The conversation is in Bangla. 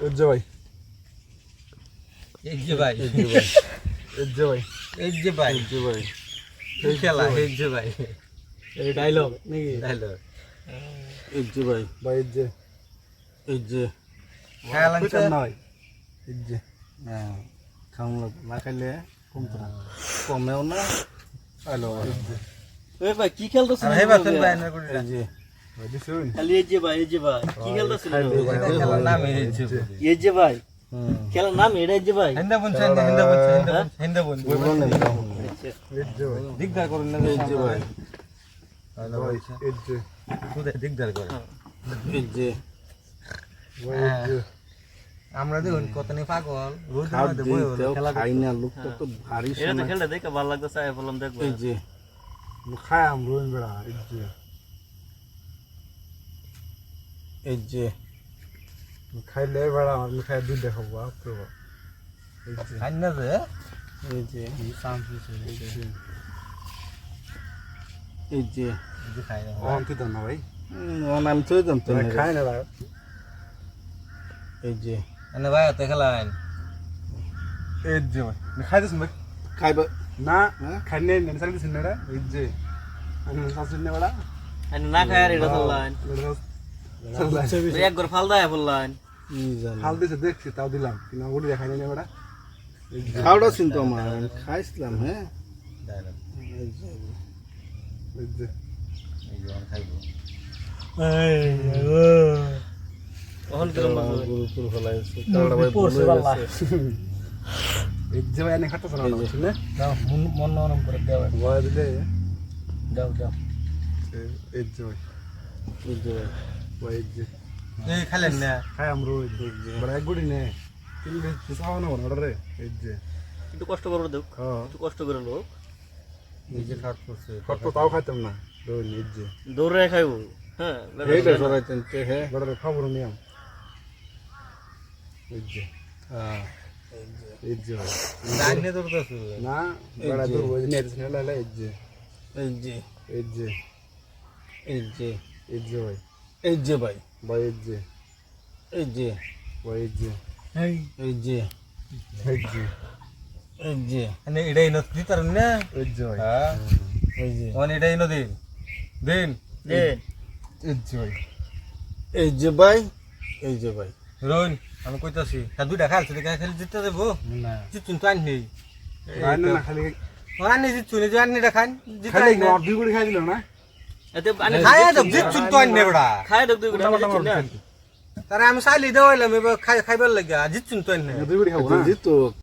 এই যে ভাই এই যে ভাই এই যে ভাই এই যে ভাই এই যে ভাই এই যে ভাই এই খেলা এই যে ভাই এই ডায়লগ নাকি তাইলো এই যে ভাই ভাই এই যে এই যে খেলা কইতাম না ভাই এই যে হ্যাঁ খাওয়া লাগবে না খাইলে কমতো না কমেও না হ্যালো এই যে ওই ভাই কি খেলতেছ আর হেবা তুমি ভাই না করে এই যে ভাই দিছুন খালি এই যে ভাই এই যে ভাই কি খেলতেছ খেলার নাম এই যে এই যে ভাই খেলার নাম এটা এই যে ভাই। হিন্দা বোন হিন্দা হিন্দা হিন্দা বোন হিন্দা বোন বলব না এই যে ভাই দিগদার করুন না এই যে ভাই। ভাই এই যে। খুদে দিগদার করে। এই যে। ভাই এই যে আমরা দেখুন কত নি পাগল রোজ খেলা খাই না লোকটা তো ভারী এটা তো শোনা দেখে ভালো লাগতেছে বললাম দেখব। এই যে। খাই আম বেড়া এই যে। এই যে খাইলে বেড়া আমার খাই দুধ দেখাবো আপনি এই খাই না যে? এই যে এই যে। খাই না ভাই? আমি তো জানতো খাই না এই যে এনে ভাই তো খেলাইন এই যে ভাই খাইতেছ ভাই। খাইবা না খাই নাই না সারি দিছ না এই যে আমি শাশুড়ি না বেড়া। আর না খায় আর এটা চললাম এক ঘর ফাল দেয় বললাম হাল দিছে দেখছি তাও দিলাম। কিন্তু ওটি দেখাই নাই না বেড়া খাওয়াটা চিন্তা আমার খাইছিলাম হ্যাঁ? মন মন নরম করে দাও। ভয় দিলে? দাও দাও। এই যে খাইলেন না খাই আমরা বড় এক গুড়ি নে কিন্তু কষ্ট করে দেখ হ্যাঁ একটু কষ্ট করে লোক যে খাট করছে কত তাও খাইতাম না যে দৌড়ে খাইবো হ্যাঁ এইটা সরাইতেন তে হ্যাঁ বড় খাব নিয়ম যে হ্যাঁ না না এই যে ভাই। ভাই এই যে। এই যে। ভাই এই যে। এই। এই যে। এই যে। এই যে। এনে এটাই ন দিতার না? এই যে ভাই। হ্যাঁ। এই যে। ওন এটাই ন দিন দিন। দে এই যে ভাই। এই যে ভাই এই যে ভাই। রোন আমি কইতাছি তা দুইটা খাইছে দেখা খালি জিততে দেবো? না। জিতুন তো আনি না না খালি আনি জিতুন যে আনি দেখান খালি জিতাই নট দুই গুড়ি খাই দিল না? আমি চাইলি দেওয়াইলাম খাইবার লাগে জিতছুন তো জিতো।